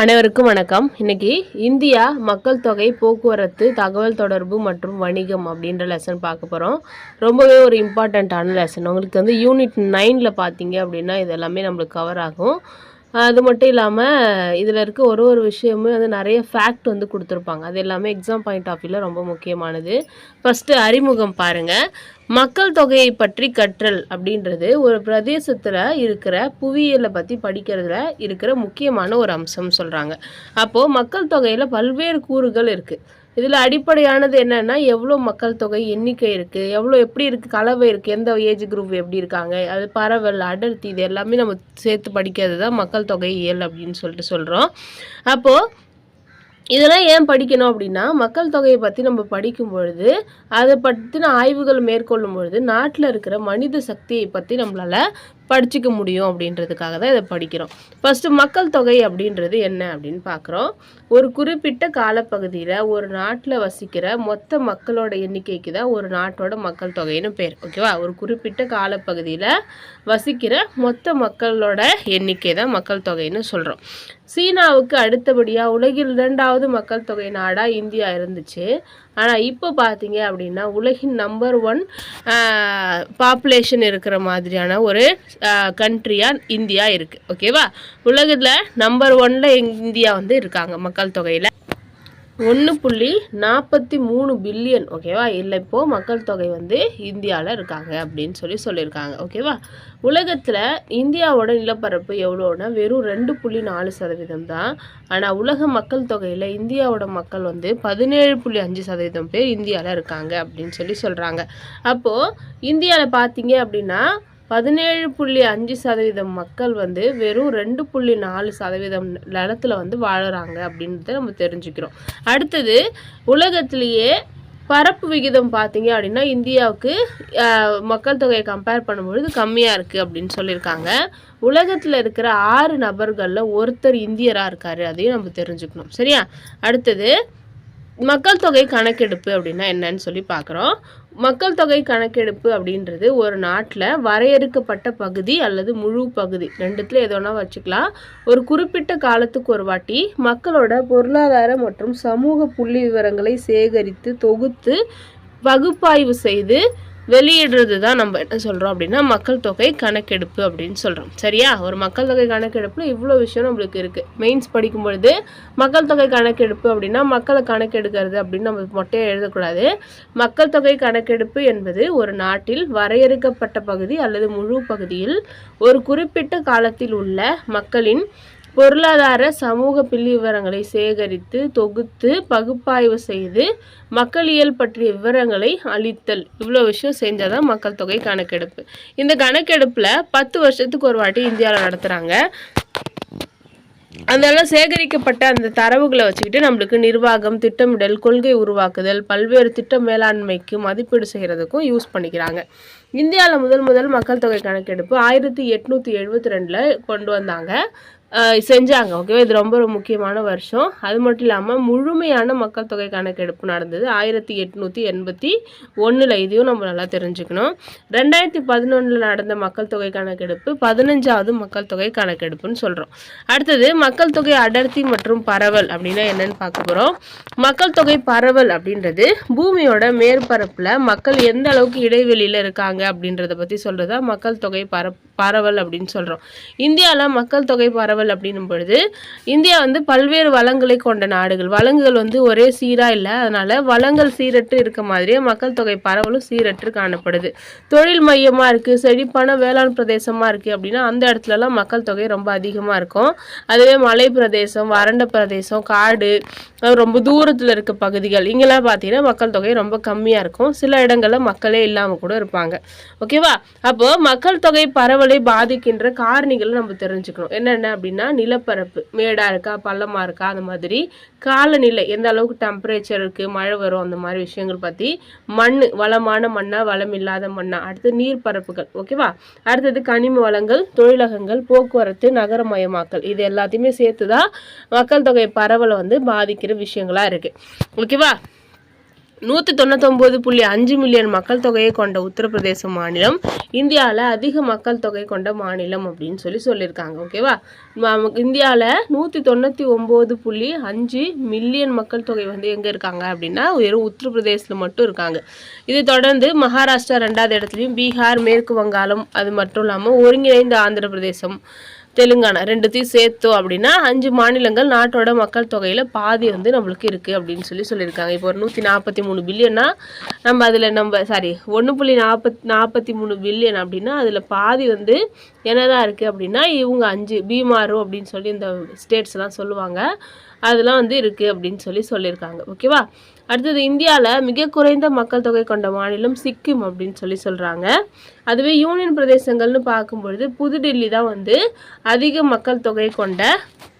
அனைவருக்கும் வணக்கம். இன்னைக்கு இந்தியா மக்கள் தொகை போக்குவரத்து தகவல் தொடர்பு மற்றும் வணிகம் அப்படின்ற லெசன் பார்க்க போகிறோம் ரொம்பவே ஒரு இம்பார்ட்டண்ட்டான லெசன் உங்களுக்கு வந்து யூனிட் நைனில் பார்த்தீங்க அப்படின்னா இது எல்லாமே நம்மளுக்கு கவர் ஆகும். அது மட்டும் இல்லாமல் இதில் இருக்க ஒரு ஒரு விஷயமும் வந்து நிறைய ஃபேக்ட் வந்து கொடுத்துருப்பாங்க. அது எல்லாமே எக்ஸாம் பாயிண்ட் ஆஃப் வியூவில் ரொம்ப முக்கியமானது. ஃபஸ்ட்டு அறிமுகம் பாருங்கள் மக்கள் தொகையை பற்றி கற்றல் அப்படின்றது ஒரு பிரதேசத்தில் இருக்கிற புவியியலை பற்றி படிக்கிறதுல இருக்கிற முக்கியமான ஒரு அம்சம் சொல்கிறாங்க அப்போது மக்கள் தொகையில் பல்வேறு கூறுகள் இருக்குது இதில் அடிப்படையானது என்னென்னா எவ்வளோ மக்கள் தொகை எண்ணிக்கை இருக்குது எவ்வளோ எப்படி இருக்குது கலவை இருக்குது எந்த ஏஜ் குரூப் எப்படி இருக்காங்க அது பரவல் அடர்த்தி இது எல்லாமே நம்ம சேர்த்து படிக்கிறது தான் மக்கள் தொகை இயல் அப்படின்னு சொல்லிட்டு சொல்கிறோம் அப்போது இதெல்லாம் ஏன் படிக்கணும் அப்படின்னா மக்கள் தொகையை பற்றி நம்ம படிக்கும் பொழுது அதை பற்றின ஆய்வுகள் மேற்கொள்ளும் பொழுது நாட்டில் இருக்கிற மனித சக்தியை பற்றி நம்மளால் படிச்சுக்க முடியும் அப்படின்றதுக்காக தான் இதை படிக்கிறோம். ஃபஸ்ட்டு மக்கள் தொகை அப்படின்றது என்ன அப்படின்னு பார்க்குறோம். ஒரு குறிப்பிட்ட காலப்பகுதியில் ஒரு நாட்டில் வசிக்கிற மொத்த மக்களோட எண்ணிக்கைக்கு தான் ஒரு நாட்டோட மக்கள் தொகைன்னு பேர். ஓகேவா ஒரு குறிப்பிட்ட காலப்பகுதியில் வசிக்கிற மொத்த மக்களோட எண்ணிக்கை தான் மக்கள் தொகைன்னு சொல்கிறோம் சீனாவுக்கு அடுத்தபடியாக உலகில் இரண்டாவது மக்கள் தொகை நாடாக இந்தியா இருந்துச்சு. ஆனால் இப்போ பார்த்தீங்க அப்படின்னா உலகின் நம்பர் ஒன் பாப்புலேஷன் இருக்கிற மாதிரியான ஒரு கண்ட்ரியாக இந்தியா இருக்குது ஓகேவா உலகத்தில் நம்பர் ஒன்னில் இந்தியா வந்து இருக்காங்க மக்கள் தொகையில். ஒன்று புள்ளி நாற்பத்தி மூணு பில்லியன் ஓகேவா? இல்லை இப்போது மக்கள் தொகை வந்து இந்தியாவில் இருக்காங்க அப்படின்னு சொல்லி சொல்லியிருக்காங்க ஓகேவா? உலகத்தில் இந்தியாவோட நிலப்பரப்பு எவ்வளோன்னா வெறும் ரெண்டு புள்ளி நாலு சதவீதம் தான். ஆனால் உலக மக்கள் தொகையில் இந்தியாவோட மக்கள் வந்து பதினேழு புள்ளி அஞ்சு சதவீதம் பேர் இந்தியாவில் இருக்காங்க அப்படின்னு சொல்லி சொல்கிறாங்க அப்போது இந்தியாவில் பார்த்தீங்க அப்படின்னா பதினேழு புள்ளி அஞ்சு சதவீதம் மக்கள் வந்து வெறும் ரெண்டு புள்ளி நாலு சதவீதம் நிலத்தில் வந்து வாழுறாங்க அப்படின்றத நம்ம தெரிஞ்சுக்கிறோம். அடுத்தது உலகத்திலேயே பரப்பு விகிதம் பார்த்தீங்க அப்படின்னா இந்தியாவுக்கு மக்கள் தொகையை கம்பேர் பண்ணும்பொழுது கம்மியாக இருக்குது அப்படின்னு சொல்லியிருக்காங்க. உலகத்தில் இருக்கிற ஆறு நபர்களில் ஒருத்தர் இந்தியராக இருக்காரு அதையும் நம்ம தெரிஞ்சுக்கணும். சரியா? அடுத்தது மக்கள் தொகை கணக்கெடுப்பு அப்படின்னா என்னன்னு சொல்லி பார்க்குறோம். மக்கள் தொகை கணக்கெடுப்பு அப்படின்றது ஒரு நாட்டில் வரையறுக்கப்பட்ட பகுதி அல்லது முழு பகுதி. ரெண்டுத்தில் எது வச்சுக்கலாம். ஒரு குறிப்பிட்ட காலத்துக்கு ஒரு வாட்டி மக்களோட பொருளாதார மற்றும் சமூக புள்ளி விவரங்களை சேகரித்து தொகுத்து பகுப்பாய்வு செய்து வெளியிடுறது தான் நம்ம என்ன சொல்கிறோம் அப்படின்னா மக்கள் தொகை கணக்கெடுப்பு அப்படின்னு சொல்கிறோம் சரியா? ஒரு மக்கள் தொகை கணக்கெடுப்பில் இவ்வளோ விஷயம் நம்மளுக்கு இருக்குது மெயின்ஸ் படிக்கும் பொழுது மக்கள் தொகை கணக்கெடுப்பு அப்படின்னா மக்களை கணக்கெடுக்கிறது அப்படின்னு நம்ம மொட்டையை எழுதக்கூடாது. மக்கள் தொகை கணக்கெடுப்பு என்பது ஒரு நாட்டில் வரையறுக்கப்பட்ட பகுதி அல்லது முழு பகுதியில் ஒரு குறிப்பிட்ட காலத்தில் உள்ள மக்களின் பொருளாதார சமூக புள்ளி விவரங்களை சேகரித்து தொகுத்து பகுப்பாய்வு செய்து மக்களியல் பற்றிய விவரங்களை அளித்தல். இவ்வளோ விஷயம் செஞ்சால் தான் மக்கள் தொகை கணக்கெடுப்பு. இந்த கணக்கெடுப்பில் பத்து வருஷத்துக்கு ஒரு வாட்டி இந்தியாவில் நடத்துகிறாங்க அதனால சேகரிக்கப்பட்ட அந்த தரவுகளை வச்சுக்கிட்டு நம்மளுக்கு நிர்வாகம் திட்டமிடல் கொள்கை உருவாக்குதல் பல்வேறு திட்ட மேலாண்மைக்கு மதிப்பீடு செய்கிறதுக்கும் யூஸ் பண்ணிக்கிறாங்க. இந்தியாவில் முதல் முதல் மக்கள் தொகை கணக்கெடுப்பு ஆயிரத்தி எட்நூற்றி எழுபத்தி ரெண்டில் கொண்டு வந்தாங்க. செஞ்சாங்க. ஓகேவா இது ரொம்ப ஒரு முக்கியமான வருஷம். அது மட்டும் இல்லாமல் முழுமையான மக்கள் தொகை கணக்கெடுப்பு நடந்தது. ஆயிரத்தி எட்நூற்றி எண்பத்தி ஒன்றில் இதையும் நம்ம நல்லா தெரிஞ்சுக்கணும். ரெண்டாயிரத்தி பதினொன்றில் நடந்த மக்கள் தொகை கணக்கெடுப்பு பதினஞ்சாவது மக்கள் தொகை கணக்கெடுப்புன்னு சொல்கிறோம் அடுத்தது மக்கள் தொகை அடர்த்தி மற்றும் பரவல் அப்படின்னா என்னன்னு பார்க்க போகிறோம் மக்கள் தொகை பரவல் அப்படின்றது பூமியோட மேற்பரப்பில் மக்கள் எந்த அளவுக்கு இடைவெளியில் இருக்காங்க அப்படின்றத பற்றி சொல்கிறதா மக்கள் தொகை பர பரவல் அப்படின்னு சொல்கிறோம் இந்தியாவில் மக்கள் தொகை பரவல் அப்படின்னும் பொழுது இந்தியா வந்து பல்வேறு வளங்களை கொண்ட நாடுகள். வளங்கள் வந்து ஒரே சீராக இல்லை. அதனால் வளங்கள் சீரற்று இருக்க மாதிரியே மக்கள் தொகை பரவலும் சீரற்று காணப்படுது. தொழில் மையமாக இருக்குது செழிப்பான வேளாண் பிரதேசமாக இருக்குது அப்படின்னா அந்த இடத்துலலாம் மக்கள் தொகை ரொம்ப அதிகமாக இருக்கும். அதுவே மலை பிரதேசம் வறண்ட பிரதேசம் காடு ரொம்ப தூரத்தில் இருக்க பகுதிகள். இங்கெல்லாம் பார்த்தீங்கன்னா மக்கள் தொகை ரொம்ப கம்மியாக இருக்கும். சில இடங்களில் மக்களே இல்லாமல் கூட இருப்பாங்க. ஓகேவா? அப்போது மக்கள் தொகை பரவலை பாதிக்கின்ற காரணிகளை நம்ம தெரிஞ்சுக்கணும். என்னென்ன அப்படின்னா அப்படின்னா நிலப்பரப்பு. மேடாக இருக்கா பள்ளமாக இருக்கா அந்த மாதிரி. காலநிலை எந்த அளவுக்கு டெம்பரேச்சர் இருக்குது மழை வரும் அந்த மாதிரி விஷயங்கள் பற்றி மண் வளமான மண்ணா வளம் இல்லாத மண்ணா. அடுத்து நீர்ப்பரப்புகள் ஓகேவா அடுத்தது கனிம வளங்கள் தொழிலகங்கள் போக்குவரத்து நகரமயமாக்கல். இது எல்லாத்தையுமே சேர்த்து தான் மக்கள் தொகை பரவலை வந்து பாதிக்கிற விஷயங்களாக இருக்குது ஓகேவா நூற்றி தொண்ணூத்தொம்பது புள்ளி அஞ்சு மில்லியன் மக்கள் தொகையை கொண்ட உத்தரப்பிரதேச மாநிலம். இந்தியாவில் அதிக மக்கள் தொகை கொண்ட மாநிலம் அப்படின்னு சொல்லி சொல்லியிருக்காங்க. ஓகேவா இந்தியாவில் நூற்றி தொண்ணூற்றி ஒம்பது புள்ளி அஞ்சு மில்லியன் மக்கள் தொகை வந்து எங்கே இருக்காங்க அப்படின்னா வெறும் உத்தரப்பிரதேசில் மட்டும் இருக்காங்க. இதை தொடர்ந்து மகாராஷ்டிரா ரெண்டாவது இடத்துலையும் பீகார் மேற்கு வங்காளம் அது மட்டும் இல்லாமல் ஒருங்கிணைந்த ஆந்திர பிரதேசம் தெலுங்கானா ரெண்டுத்தையும் சேர்த்தோம் அப்படின்னா அஞ்சு மாநிலங்கள் நாட்டோட மக்கள் தொகையில் பாதி வந்து நம்மளுக்கு இருக்குது அப்படின்னு சொல்லி சொல்லியிருக்காங்க. இப்போ ஒரு நூற்றி நாற்பத்தி மூணு பில்லியன்னா நம்ம அதில் நம்ம சாரி ஒன்று புள்ளி நாற்பத் நாற்பத்தி மூணு பில்லியன் அப்படின்னா அதில் பாதி வந்து என்னதான் இருக்குது அப்படின்னா இவங்க அஞ்சு பீமாரு அப்படின்னு சொல்லி இந்த ஸ்டேட்ஸ்லாம் சொல்லுவாங்க. அதெல்லாம் வந்து இருக்குது அப்படின்னு சொல்லி சொல்லியிருக்காங்க. ஓகேவா? அடுத்தது இந்தியாவில் மிக குறைந்த மக்கள் தொகை கொண்ட மாநிலம் சிக்கிம் அப்படின்னு சொல்லி சொல்கிறாங்க அதுவே யூனியன் பிரதேசங்கள்னு பார்க்கும்பொழுது புதுடில்லி தான் வந்து அதிக மக்கள் தொகை கொண்ட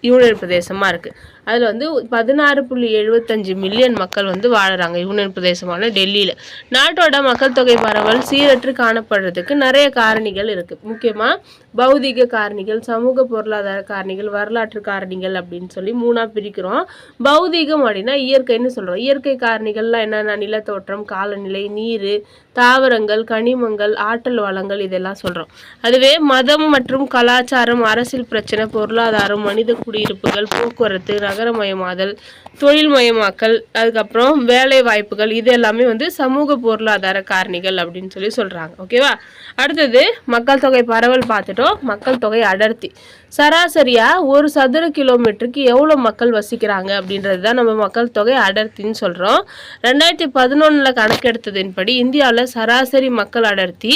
யூனியன் பிரதேசமாக இருக்குது அதில் வந்து பதினாறு புள்ளி எழுபத்தஞ்சு மில்லியன் மக்கள் வந்து வாழறாங்க யூனியன் பிரதேசமான டெல்லியில். நாட்டோட மக்கள் தொகை பரவல் சீரற்று காணப்படுறதுக்கு நிறைய காரணிகள் இருக்குது முக்கியமாக பௌதிக காரணிகள் சமூக பொருளாதார காரணிகள் வரலாற்று காரணிகள் அப்படின்னு சொல்லி மூணாக பிரிக்கிறோம். பௌதிகம் அப்படின்னா இயற்கைன்னு சொல்கிறோம் இயற்கை காரணிகள்லாம் என்னென்ன நிலத்தோற்றம் காலநிலை நீர் தாவரங்கள் கனிமங்கள் ஆற்றல் வளங்கள் இதெல்லாம் சொல்கிறோம் அதுவே மதம் மற்றும் கலாச்சாரம் அரசியல் பிரச்சனை பொருளாதாரம் மனித குடியிருப்புகள் போக்குவரத்து நகரமயமாதல் தொழில்மயமாக்கல் அதுக்கப்புறம் வேலை வாய்ப்புகள் இது எல்லாமே வந்து சமூக பொருளாதார காரணிகள் அப்படின்னு சொல்லி சொல்கிறாங்க ஓகேவா அடுத்தது மக்கள் தொகை பரவல் பார்த்துட்டோம். மக்கள் தொகை அடர்த்தி. சராசரியாக ஒரு சதுர கிலோமீட்டருக்கு எவ்வளோ மக்கள் வசிக்கிறாங்க அப்படின்றது தான் நம்ம மக்கள் தொகை அடர்த்தின்னு சொல்கிறோம் ரெண்டாயிரத்தி பதினொன்றில் கணக்கெடுத்ததின்படி இந்தியாவில் சராசரி மக்கள் அடர்த்தி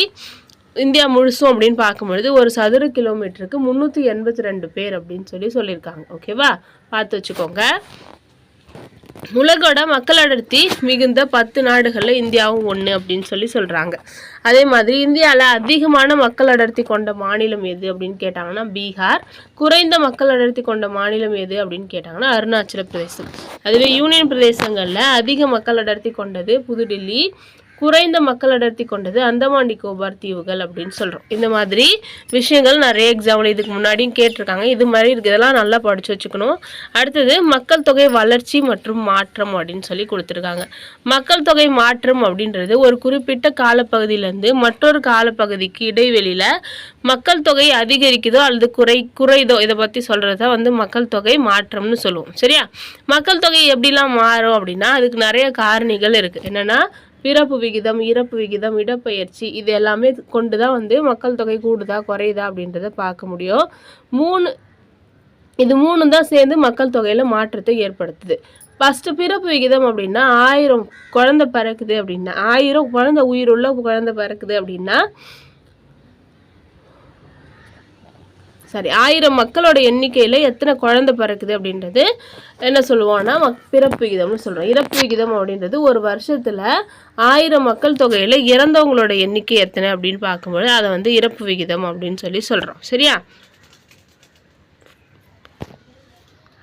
இந்தியா முழுசும் அப்படின்னு பார்க்கும்பொழுது ஒரு சதுர கிலோமீட்டருக்கு முந்நூற்றி எண்பத்தி ரெண்டு பேர் அப்படின்னு சொல்லி சொல்லியிருக்காங்க. ஓகேவா பார்த்து வச்சுக்கோங்க. உலகோட மக்கள் அடர்த்தி மிகுந்த பத்து நாடுகளில் இந்தியாவும் ஒன்று அப்படின்னு சொல்லி சொல்கிறாங்க அதே மாதிரி இந்தியாவில் அதிகமான மக்கள் அடர்த்தி கொண்ட மாநிலம் எது அப்படின்னு கேட்டாங்கன்னா பீகார். குறைந்த மக்கள் அடர்த்தி கொண்ட மாநிலம் எது அப்படின்னு கேட்டாங்கன்னா அருணாச்சல பிரதேசம். அதுவே யூனியன் பிரதேசங்களில் அதிக மக்கள் அடர்த்தி கொண்டது புதுடில்லி குறைந்த மக்கள் அடர்த்தி கொண்டது அந்தமான் நிக்கோபார் தீவுகள் அப்படின்னு சொல்கிறோம் இந்த மாதிரி விஷயங்கள் நிறைய எக்ஸாம்பிள் இதுக்கு முன்னாடியும் கேட்டிருக்காங்க. இது மாதிரி இதெல்லாம் நல்லா படித்து வச்சுக்கணும். அடுத்தது மக்கள் தொகை வளர்ச்சி மற்றும் மாற்றம் அப்படின்னு சொல்லி கொடுத்துருக்காங்க. மக்கள் தொகை மாற்றம் அப்படின்றது ஒரு குறிப்பிட்ட காலப்பகுதியிலேருந்து மற்றொரு காலப்பகுதிக்கு இடைவெளியில் மக்கள் தொகை அதிகரிக்குதோ அல்லது குறை குறைதோ இதை பற்றி சொல்கிறது தான் வந்து மக்கள் தொகை மாற்றம்னு சொல்லுவோம். சரியா? மக்கள் தொகை எப்படிலாம் மாறும் அப்படின்னா அதுக்கு நிறைய காரணிகள் இருக்குது என்னென்னா பிறப்பு விகிதம் இறப்பு விகிதம் இடப்பெயர்ச்சி இது எல்லாமே கொண்டு தான் வந்து மக்கள் தொகை கூடுதா குறையுதா அப்படின்றத பார்க்க முடியும். மூணு இது மூணு தான் சேர்ந்து மக்கள் தொகையில் மாற்றத்தை ஏற்படுத்துது. ஃபஸ்ட்டு பிறப்பு விகிதம் அப்படின்னா ஆயிரம் குழந்தை பிறக்குது அப்படின்னா ஆயிரம் குழந்தை உயிருள்ள குழந்தை பிறக்குது அப்படின்னா சாரி ஆயிரம் மக்களோட எண்ணிக்கையில் எத்தனை குழந்தை பிறக்குது அப்படின்றது என்ன சொல்லுவோம்னா மக் பிறப்பு விகிதம்னு சொல்கிறோம் இறப்பு விகிதம் அப்படின்றது ஒரு வருஷத்தில் ஆயிரம் மக்கள் தொகையில் இறந்தவங்களோட எண்ணிக்கை எத்தனை அப்படின்னு பார்க்கும்போது அதை வந்து இறப்பு விகிதம் அப்படின்னு சொல்லி சொல்கிறோம் சரியா?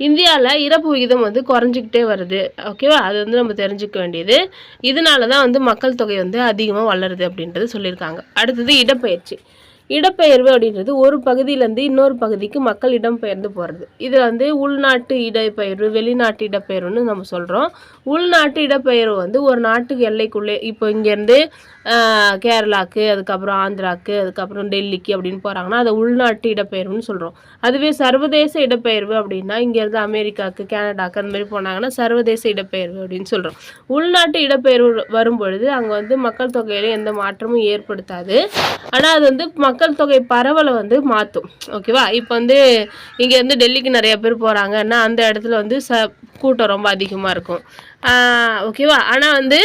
இந்தியாவில் இறப்பு விகிதம் வந்து குறைஞ்சிக்கிட்டே வருது. ஓகேவா அது வந்து நம்ம தெரிஞ்சுக்க வேண்டியது. இதனால தான் வந்து மக்கள் தொகை வந்து அதிகமாக வளருது அப்படின்றது சொல்லியிருக்காங்க. அடுத்தது இடப்பெயர்ச்சி. இடப்பெயர்வு அப்படின்றது ஒரு பகுதியிலேருந்து இன்னொரு பகுதிக்கு மக்கள் இடம்பெயர்ந்து போகிறது இதில் வந்து உள்நாட்டு இடப்பெயர்வு வெளிநாட்டு இடப்பெயர்வுன்னு நம்ம சொல்கிறோம் உள்நாட்டு இடப்பெயர்வு வந்து ஒரு நாட்டுக்கு எல்லைக்குள்ளே இப்போ இங்கேருந்து கேரளாவுக்கு அதுக்கப்புறம் ஆந்திராவுக்கு அதுக்கப்புறம் டெல்லிக்கு அப்படின்னு போகிறாங்கன்னா அதை உள்நாட்டு இடப்பெயர்வுன்னு சொல்கிறோம் அதுவே சர்வதேச இடப்பெயர்வு அப்படின்னா இங்கேருந்து அமெரிக்காவுக்கு கனடாவுக்கு அந்த மாதிரி போனாங்கன்னா சர்வதேச இடப்பெயர்வு அப்படின்னு சொல்கிறோம் உள்நாட்டு இடப்பெயர்வு வரும்பொழுது அங்கே வந்து மக்கள் தொகையில் எந்த மாற்றமும் ஏற்படுத்தாது. ஆனால் அது வந்து மக்கள் தொகை பரவலை வந்து மாற்றும் ஓகேவா? இப்போ வந்து இங்கேருந்து டெல்லிக்கு நிறைய பேர் போகிறாங்கன்னா அந்த இடத்துல வந்து ச கூட்டம் ரொம்ப அதிகமாக இருக்கும். ஓகேவா? ஆனால் வந்து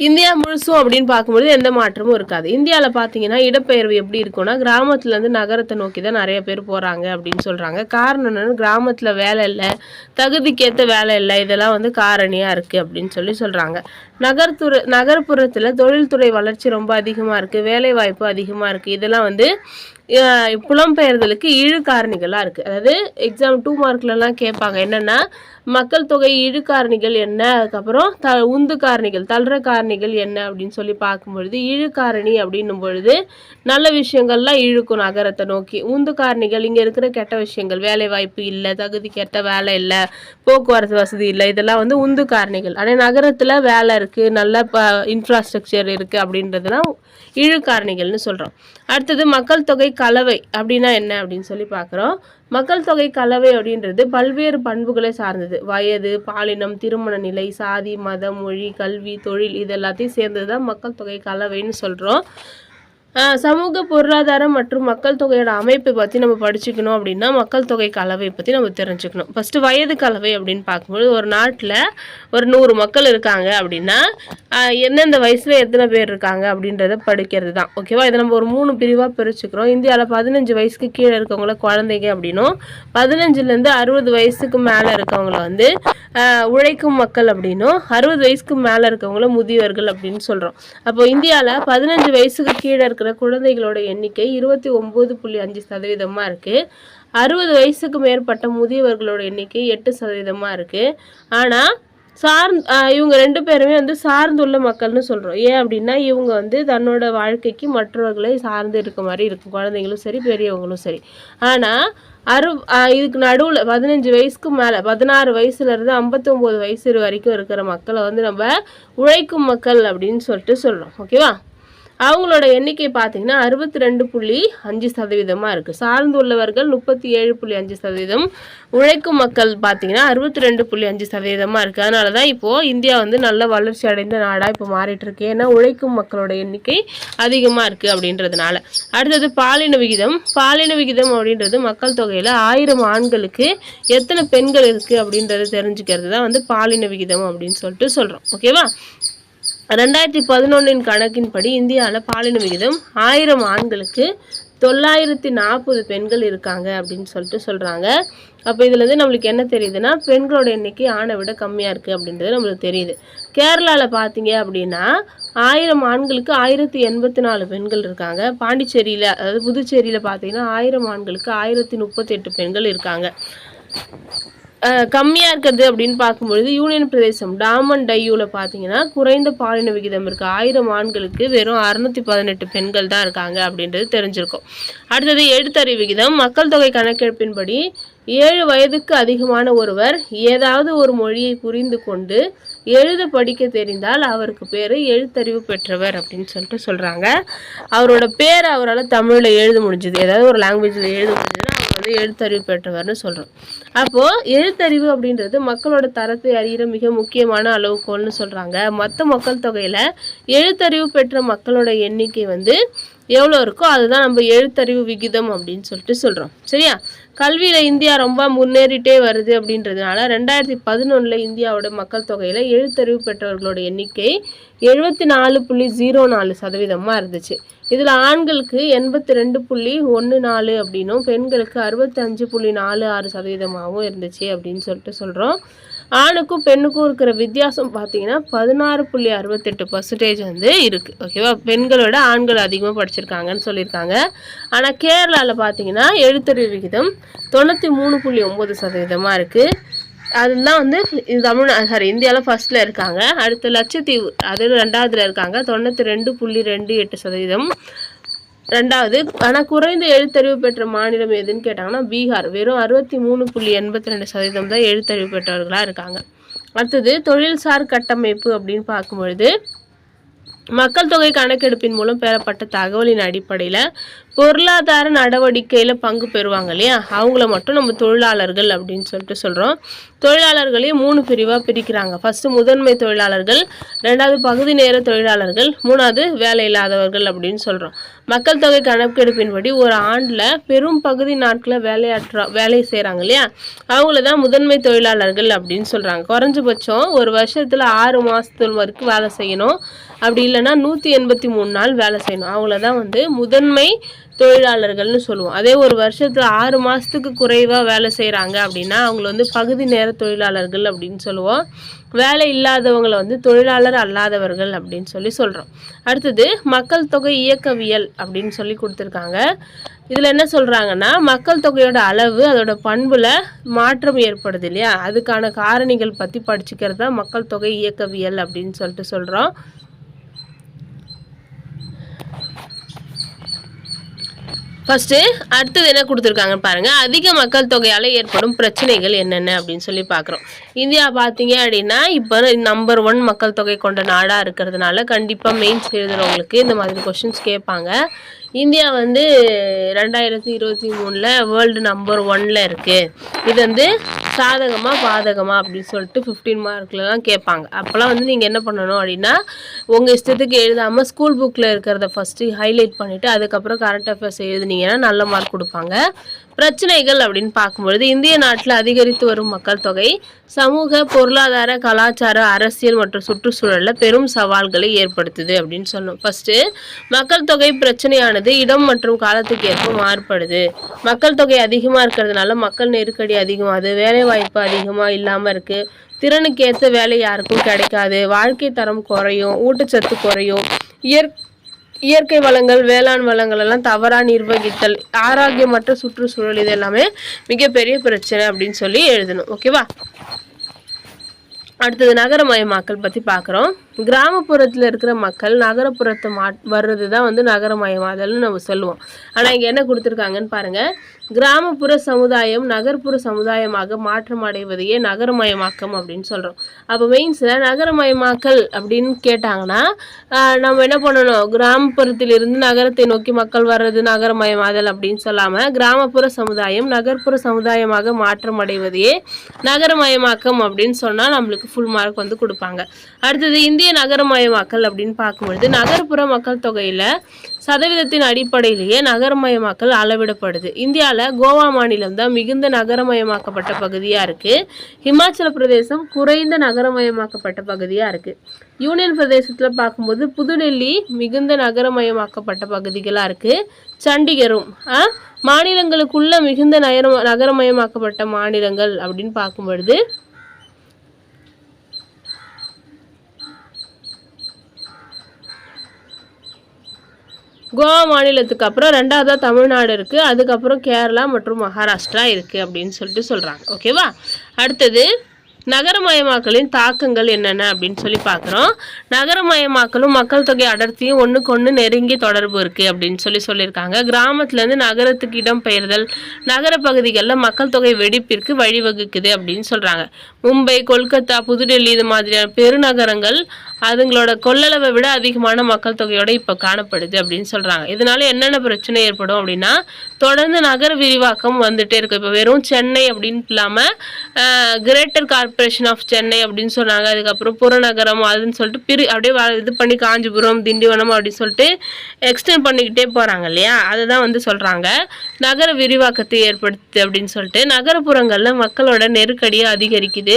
இந்தியா முழுசும் அப்படின்னு பார்க்கும்போது எந்த மாற்றமும் இருக்காது. இந்தியாவில் பார்த்தீங்கன்னா இடப்பெயர்வு எப்படி இருக்கும்னா கிராமத்துலேருந்து நகரத்தை நோக்கி தான் நிறைய பேர் போகிறாங்க அப்படின்னு சொல்கிறாங்க காரணம் என்னென்னா கிராமத்தில் வேலை இல்லை தகுதிக்கேற்ற வேலை இல்லை இதெல்லாம் வந்து காரணியாக இருக்குது அப்படின்னு சொல்லி சொல்கிறாங்க நகர்த்துறை நகர்ப்புறத்தில் தொழில்துறை வளர்ச்சி ரொம்ப அதிகமாக இருக்குது வேலைவாய்ப்பு அதிகமாக இருக்குது இதெல்லாம் வந்து புலம்பெயர்தலுக்கு இழு காரணிகளாக இருக்குது அதாவது எக்ஸாம் டூ மார்க்லலாம் கேட்பாங்க என்னென்னா மக்கள் தொகை இழு காரணிகள் என்ன? அதுக்கப்புறம் த உந்து காரணிகள் தள்ளுற காரணிகள் என்ன அப்படின்னு சொல்லி பார்க்கும்பொழுது இழு காரணி அப்படின்னும் பொழுது நல்ல விஷயங்கள்லாம் இழுக்கும் நகரத்தை நோக்கி. உந்து காரணிகள் இங்கே இருக்கிற கெட்ட விஷயங்கள் வேலை வாய்ப்பு இல்லை தகுதி கெட்ட வேலை இல்லை போக்குவரத்து வசதி இல்லை இதெல்லாம் வந்து உந்து காரணிகள். ஆனால் நகரத்தில் வேலை இருக்குது நல்ல ப இன்ஃப்ராஸ்ட்ரக்சர் இருக்குது அப்படின்றதுலாம் இழு காரணிகள்னு சொல்கிறோம் அடுத்தது மக்கள் தொகை கலவை அப்படின்னா என்ன அப்படின்னு சொல்லி பார்க்குறோம். மக்கள் தொகை கலவை அப்படின்றது பல்வேறு பண்புகளை சார்ந்தது. வயது பாலினம் திருமண நிலை சாதி மதம் மொழி கல்வி தொழில் இது எல்லாத்தையும் சேர்ந்தது தான் மக்கள் தொகை கலவைன்னு சொல்கிறோம் சமூக பொருளாதாரம் மற்றும் மக்கள் தொகையோட அமைப்பை பற்றி நம்ம படிச்சுக்கணும் அப்படின்னா மக்கள் தொகை கலவை பற்றி நம்ம தெரிஞ்சுக்கணும். ஃபஸ்ட்டு வயது கலவை அப்படின்னு பார்க்கும்போது ஒரு நாட்டில் ஒரு நூறு மக்கள் இருக்காங்க அப்படின்னா எந்தெந்த வயசில் எத்தனை பேர் இருக்காங்க அப்படின்றத படிக்கிறது தான். ஓகேவா இதை நம்ம ஒரு மூணு பிரிவாக பிரிச்சுக்கிறோம். இந்தியாவில் பதினஞ்சு வயசுக்கு கீழே இருக்கவங்கள குழந்தைங்க அப்படின்னும் பதினஞ்சுலேருந்து அறுபது வயசுக்கு மேலே இருக்கவங்கள வந்து உழைக்கும் மக்கள் அப்படின்னும் அறுபது வயசுக்கு மேலே இருக்கவங்கள முதியவர்கள் அப்படின்னு சொல்கிறோம் அப்போ இந்தியாவில் பதினஞ்சு வயசுக்கு கீழே இருக்கிற குழந்தைகளோட எண்ணிக்கை இருபத்தி ஒம்பது புள்ளி அஞ்சு சதவீதமாக இருக்குது அறுபது வயசுக்கு மேற்பட்ட முதியவர்களோட எண்ணிக்கை எட்டு சதவீதமாக இருக்குது ஆனால் சார் இவங்க ரெண்டு பேருமே வந்து சார்ந்துள்ள மக்கள்னு சொல்கிறோம் ஏன் அப்படின்னா இவங்க வந்து தன்னோட வாழ்க்கைக்கு மற்றவர்களை சார்ந்து இருக்க மாதிரி இருக்கும். குழந்தைங்களும் சரி பெரியவங்களும் சரி. ஆனால் அறு இதுக்கு நடுவில் பதினஞ்சு வயசுக்கு மேலே பதினாறு வயசுலேருந்து ஐம்பத்தொம்போது வயசு வரைக்கும் இருக்கிற மக்களை வந்து நம்ம உழைக்கும் மக்கள் அப்படின்னு சொல்லிட்டு சொல்கிறோம் ஓகேவா? அவங்களோட எண்ணிக்கை பார்த்தீங்கன்னா அறுபத்தி ரெண்டு புள்ளி அஞ்சு சதவீதமாக இருக்குது சார்ந்துள்ளவர்கள் முப்பத்தி ஏழு புள்ளி அஞ்சு சதவீதம். உழைக்கும் மக்கள் பார்த்தீங்கன்னா அறுபத்தி ரெண்டு புள்ளி அஞ்சு சதவீதமாக இருக்குது அதனால தான் இப்போது இந்தியா வந்து நல்ல வளர்ச்சி அடைந்த நாடாக இப்போ மாறிட்டு இருக்கு. ஏன்னா உழைக்கும் மக்களோட எண்ணிக்கை அதிகமாக இருக்குது அப்படின்றதுனால. அடுத்தது பாலின விகிதம். பாலின விகிதம் அப்படின்றது மக்கள் தொகையில் ஆயிரம் ஆண்களுக்கு எத்தனை பெண்கள் இருக்குது அப்படின்றத தெரிஞ்சுக்கிறது தான் வந்து பாலின விகிதம் அப்படின்னு சொல்லிட்டு சொல்கிறோம் ஓகேவா? ரெண்டாயிரத்தி பதினொன்றின் கணக்கின்படி இந்தியாவில் பாலின விகிதம் ஆயிரம் ஆண்களுக்கு தொள்ளாயிரத்தி நாற்பது பெண்கள் இருக்காங்க அப்படின்னு சொல்லிட்டு சொல்கிறாங்க அப்போ இதுலேருந்து நம்மளுக்கு என்ன தெரியுதுன்னா பெண்களோட எண்ணிக்கை ஆணை விட கம்மியாக இருக்குது அப்படின்றது நம்மளுக்கு தெரியுது. கேரளாவில் பார்த்தீங்க அப்படின்னா ஆயிரம் ஆண்களுக்கு ஆயிரத்தி எண்பத்தி நாலு பெண்கள் இருக்காங்க. பாண்டிச்சேரியில் அதாவது புதுச்சேரியில் பார்த்தீங்கன்னா ஆயிரம் ஆண்களுக்கு ஆயிரத்தி முப்பத்தி எட்டு பெண்கள் இருக்காங்க. கம்மியாக இருக்கிறது அப்படின்னு பார்க்கும்பொழுது யூனியன் பிரதேசம் டாமன் டையூவில் பார்த்தீங்கன்னா குறைந்த பாலின விகிதம் இருக்குது ஆயிரம் ஆண்களுக்கு வெறும் அறுநூத்தி பதினெட்டு பெண்கள் தான் இருக்காங்க அப்படின்றது தெரிஞ்சிருக்கும். அடுத்தது எழுத்தறிவு விகிதம் மக்கள் தொகை கணக்கெடுப்பின்படி ஏழு வயதுக்கு அதிகமான ஒருவர் ஏதாவது ஒரு மொழியை புரிந்து கொண்டு எழுத படிக்க தெரிந்தால் அவருக்கு பேர் எழுத்தறிவு பெற்றவர் அப்படின்னு சொல்லிட்டு சொல்கிறாங்க அவரோட பேர் அவரால் தமிழில் எழுத முடிஞ்சுது. ஏதாவது ஒரு லாங்குவேஜில் எழுத முடிஞ்சது வந்து எழுத்தறிவு பெற்றவர்னு சொல்கிறோம் அப்போது எழுத்தறிவு அப்படின்றது மக்களோட தரத்தை அறிகிற மிக முக்கியமான அளவுகோல்னு சொல்கிறாங்க மொத்த மக்கள் தொகையில் எழுத்தறிவு பெற்ற மக்களோட எண்ணிக்கை வந்து எவ்வளோ இருக்கோ அதுதான் நம்ம எழுத்தறிவு விகிதம் அப்படின்னு சொல்லிட்டு சொல்கிறோம் சரியா? கல்வியில் இந்தியா ரொம்ப முன்னேறிட்டே வருது அப்படின்றதுனால ரெண்டாயிரத்தி பதினொன்றில் இந்தியாவோட மக்கள் தொகையில் எழுத்தறிவு பெற்றவர்களோட எண்ணிக்கை எழுபத்தி நாலு புள்ளி ஜீரோ நாலு சதவீதமாக இருந்துச்சு. இதில் ஆண்களுக்கு எண்பத்தி ரெண்டு புள்ளி ஒன்று நாலு அப்படின்னும் பெண்களுக்கு அறுபத்தஞ்சு புள்ளி நாலு ஆறு சதவீதமாகவும் இருந்துச்சு அப்படின்னு சொல்லிட்டு சொல்கிறோம் ஆணுக்கும் பெண்ணுக்கும் இருக்கிற வித்தியாசம் பார்த்தீங்கன்னா பதினாறு புள்ளி அறுபத்தெட்டு பர்சன்டேஜ் வந்து இருக்குது ஓகேவா பெண்களோட ஆண்கள் அதிகமாக படிச்சிருக்காங்கன்னு சொல்லியிருக்காங்க. ஆனால் கேரளாவில் பார்த்தீங்கன்னா எழுத்தறிவு விகிதம் தொண்ணூற்றி மூணு புள்ளி ஒம்பது சதவீதமாக இருக்குது அதுதான் வந்து இது தமிழ் சாரி இந்தியாவில் ஃபர்ஸ்ட்டில் இருக்காங்க. அடுத்து லட்சத்தீவு அது ரெண்டாவதுல இருக்காங்க. தொண்ணூற்றி ரெண்டு புள்ளி ரெண்டு எட்டு சதவீதம். ரெண்டாவது ஆனால் குறைந்த எழுத்தறிவு பெற்ற மாநிலம் எதுன்னு கேட்டாங்கன்னா பீகார். வெறும் அறுபத்தி மூணு புள்ளி எண்பத்தி ரெண்டு சதவீதம் தான் எழுத்தறிவு பெற்றவர்களாக இருக்காங்க. அடுத்தது தொழில்சார் கட்டமைப்பு அப்படின்னு பார்க்கும்பொழுது மக்கள் தொகை கணக்கெடுப்பின் மூலம் பெறப்பட்ட தகவலின் அடிப்படையில் பொருளாதார நடவடிக்கையில் பங்கு பெறுவாங்க இல்லையா? அவங்கள மட்டும் நம்ம தொழிலாளர்கள் அப்படின்னு சொல்லிட்டு சொல்கிறோம் தொழிலாளர்களையும் மூணு பிரிவாக பிரிக்கிறாங்க. ஃபஸ்ட்டு முதன்மை தொழிலாளர்கள் ரெண்டாவது பகுதி நேர தொழிலாளர்கள் மூணாவது வேலை இல்லாதவர்கள் அப்படின்னு சொல்கிறோம் மக்கள் தொகை கணக்கெடுப்பின்படி ஒரு ஆண்டில் பெரும் பகுதி நாட்களில் வேலையாற்ற வேலை செய்கிறாங்க இல்லையா? அவங்கள தான் முதன்மை தொழிலாளர்கள் அப்படின்னு சொல்கிறாங்க குறைஞ்சபட்சம் ஒரு வருஷத்தில் ஆறு மாதத்து வரைக்கும் வேலை செய்யணும். அப்படி இல்லைன்னா நூற்றி எண்பத்தி மூணு நாள் வேலை செய்யணும். அவங்கள தான் வந்து முதன்மை தொழிலாளர்கள்னு சொல்லுவோம். அதே ஒரு வருஷத்துல ஆறு மாதத்துக்கு குறைவாக வேலை செய்கிறாங்க அப்படின்னா அவங்கள வந்து பகுதி நேர தொழிலாளர்கள் அப்படின்னு சொல்லுவோம். வேலை இல்லாதவங்களை வந்து தொழிலாளர் அல்லாதவர்கள் அப்படின்னு சொல்லி சொல்கிறோம் அடுத்தது மக்கள் தொகை இயக்கவியல் அப்படின்னு சொல்லி கொடுத்துருக்காங்க. இதில் என்ன சொல்கிறாங்கன்னா மக்கள் தொகையோட அளவு அதோட பண்பில் மாற்றம் ஏற்படுது இல்லையா? அதுக்கான காரணிகள் பற்றி படிச்சுக்கிறது தான் மக்கள் தொகை இயக்கவியல் அப்படின்னு சொல்லிட்டு சொல்கிறோம் ஃபஸ்ட்டு அடுத்தது என்ன கொடுத்துருக்காங்கன்னு பாருங்கள் அதிக மக்கள் தொகையால் ஏற்படும் பிரச்சனைகள் என்னென்ன அப்படின்னு சொல்லி பார்க்குறோம். இந்தியா பார்த்தீங்க அப்படின்னா இப்போ நம்பர் ஒன் மக்கள் தொகை கொண்ட நாடாக இருக்கிறதுனால கண்டிப்பாக மெயின்ஸ் எழுதுகிறவங்களுக்கு இந்த மாதிரி கொஷின்ஸ் கேட்பாங்க. இந்தியா வந்து ரெண்டாயிரத்தி இருபத்தி மூணில் வேர்ல்டு நம்பர் ஒன்னில் இருக்குது இது வந்து சாதகமாக பாதகமாக அப்படின்னு சொல்லிட்டு ஃபிஃப்டீன் மார்க்லலாம் கேட்பாங்க. அப்போல்லாம் வந்து நீங்கள் என்ன பண்ணணும் அப்படின்னா உங்கள் இஷ்டத்துக்கு எழுதாமல் ஸ்கூல் புக்கில் இருக்கிறத ஃபஸ்ட்டு ஹைலைட் பண்ணிவிட்டு அதுக்கப்புறம் கரண்ட் அஃபேர்ஸ் எழுதுனீங்கன்னா நல்ல மார்க் கொடுப்பாங்க. பிரச்சனைகள் அப்படின்னு பார்க்கும்பொழுது இந்திய நாட்டில் அதிகரித்து வரும் மக்கள் தொகை சமூக பொருளாதார கலாச்சார அரசியல் மற்றும் சுற்றுச்சூழலில் பெரும் சவால்களை ஏற்படுத்துது அப்படின்னு சொல்லணும் ஃபஸ்ட்டு மக்கள் தொகை பிரச்சனையானது இடம் மற்றும் காலத்துக்கு ஏற்ப மாறுபடுது. மக்கள் தொகை அதிகமாக இருக்கிறதுனால மக்கள் நெருக்கடி அதிகமாகுது வேலைவாய்ப்பு அதிகமாக இல்லாமல் இருக்குது திறனுக்கு ஏற்ற வேலை யாருக்கும் கிடைக்காது. வாழ்க்கை தரம் குறையும் ஊட்டச்சத்து குறையும். இயற் இயற்கை வளங்கள் வேளாண் வளங்கள் எல்லாம் தவறாக நிர்வகித்தல் ஆரோக்கியமற்ற சுற்றுச்சூழல் இது எல்லாமே மிகப்பெரிய பிரச்சனை அப்படின்னு சொல்லி எழுதணும். ஓகேவா அடுத்தது நகரமயமாக்கல் பற்றி பார்க்குறோம். கிராமப்புறத்தில் இருக்கிற மக்கள் நகரப்புறத்தை மா வர்றது தான் வந்து நகரமயமாதல்னு நம்ம சொல்லுவோம். ஆனால் இங்கே என்ன கொடுத்துருக்காங்கன்னு பாருங்கள் கிராமப்புற சமுதாயம் நகர்ப்புற சமுதாயமாக மாற்றம் அடைவதையே நகரமயமாக்கம் அப்படின்னு சொல்கிறோம் அப்போ மெயின்ஸில் நகரமயமாக்கல் அப்படின்னு கேட்டாங்கன்னா நம்ம என்ன பண்ணணும்? கிராமப்புறத்தில் இருந்து நகரத்தை நோக்கி மக்கள் வர்றது நகரமயமாதல் அப்படின்னு சொல்லாமல் கிராமப்புற சமுதாயம் நகர்ப்புற சமுதாயமாக மாற்றம் அடைவதையே நகரமயமாக்கம் அப்படின்னு சொன்னால் நம்மளுக்கு ஃபுல் மார்க் வந்து கொடுப்பாங்க. அடுத்தது இந்திய நகரமயமாக்கல் அப்படின்னு பார்க்கும்பொழுது நகர்ப்புற மக்கள் தொகையில் சதவீதத்தின் அடிப்படையிலேயே நகரமயமாக்கல் அளவிடப்படுது. இந்தியாவில் கோவா மாநிலம் தான் மிகுந்த நகரமயமாக்கப்பட்ட பகுதியாக இருக்குது ஹிமாச்சல பிரதேசம் குறைந்த நகரமயமாக்கப்பட்ட பகுதியாக இருக்குது யூனியன் பிரதேசத்தில் பார்க்கும்போது புதுடெல்லி மிகுந்த நகரமயமாக்கப்பட்ட பகுதிகளாக இருக்குது சண்டிகரும் மாநிலங்களுக்குள்ள மிகுந்த நகர நகரமயமாக்கப்பட்ட மாநிலங்கள் அப்படின்னு பார்க்கும்பொழுது கோவா மாநிலத்துக்கு அப்புறம் ரெண்டாவதாக தமிழ்நாடு இருக்குது அதுக்கப்புறம் கேரளா மற்றும் மகாராஷ்டிரா இருக்குது அப்படின்னு சொல்லிட்டு சொல்கிறாங்க ஓகேவா அடுத்தது நகரமயமாக்கலின் தாக்கங்கள் என்னென்ன அப்படின்னு சொல்லி பார்க்குறோம். நகரமயமாக்கலும் மக்கள் தொகை அடர்த்தியும் ஒன்றுக்கு ஒன்று நெருங்கி தொடர்பு இருக்குது அப்படின்னு சொல்லி சொல்லியிருக்காங்க. கிராமத்துலேருந்து நகரத்துக்கு இடம்பெயர்தல் நகர பகுதிகளில் மக்கள் தொகை வெடிப்பிற்கு வழிவகுக்குது அப்படின்னு சொல்கிறாங்க மும்பை கொல்கத்தா புதுடெல்லி இது மாதிரியான பெருநகரங்கள் அதுங்களோட கொள்ளளவை விட அதிகமான மக்கள் தொகையோட இப்போ காணப்படுது அப்படின்னு சொல்கிறாங்க இதனால என்னென்ன பிரச்சனை ஏற்படும் அப்படின்னா தொடர்ந்து நகர விரிவாக்கம் வந்துகிட்டே இருக்கும். இப்போ வெறும் சென்னை அப்படின்னு இல்லாமல் கிரேட்டர் கார்பரேஷன் ஆஃப் சென்னை அப்படின்னு சொன்னாங்க. அதுக்கப்புறம் புறநகரம் அதுன்னு சொல்லிட்டு பிரி அப்படியே இது பண்ணி காஞ்சிபுரம் திண்டிவனம் அப்படின்னு சொல்லிட்டு எக்ஸ்டெண்ட் பண்ணிக்கிட்டே போகிறாங்க இல்லையா? அதை தான் வந்து சொல்கிறாங்க நகர விரிவாக்கத்தை ஏற்படுத்து அப்படின்னு சொல்லிட்டு நகரப்புறங்களில் மக்களோட நெருக்கடியை அதிகரிக்குது.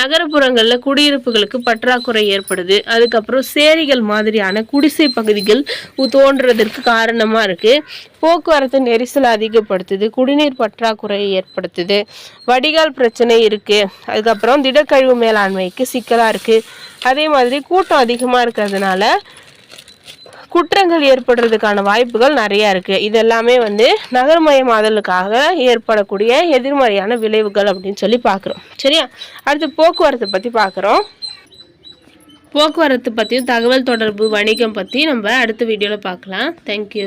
நகரப்புறங்களில் குடியிருப்புகளுக்கு பற்றாக்குறை ஏற்படுது. அதுக்கப்புறம் சேரிகள் மாதிரியான குடிசை பகுதிகள் தோன்றதற்கு காரணமாக இருக்குது போக்குவரத்து நெரிசல் அதிகப்படுத்துது குடிநீர் பற்றாக்குறையை ஏற்படுத்துது வடிகால் பிரச்சனை இருக்குது அதுக்கப்புறம் திடக்கழிவு மேலாண்மைக்கு சிக்கலாக இருக்குது அதே மாதிரி கூட்டம் அதிகமாக இருக்கிறதுனால குற்றங்கள் ஏற்படுறதுக்கான வாய்ப்புகள் நிறையா இருக்குது இது எல்லாமே வந்து நகர்மயமாதலுக்காக ஏற்படக்கூடிய எதிர்மறையான விளைவுகள் அப்படின்னு சொல்லி பார்க்குறோம். சரியா? அடுத்து போக்குவரத்தை பற்றி பார்க்குறோம். போக்குவரத்து பற்றியும் தகவல் தொடர்பு வணிகம் பற்றி நம்ம அடுத்த வீடியோவில் பார்க்கலாம். தேங்க்யூ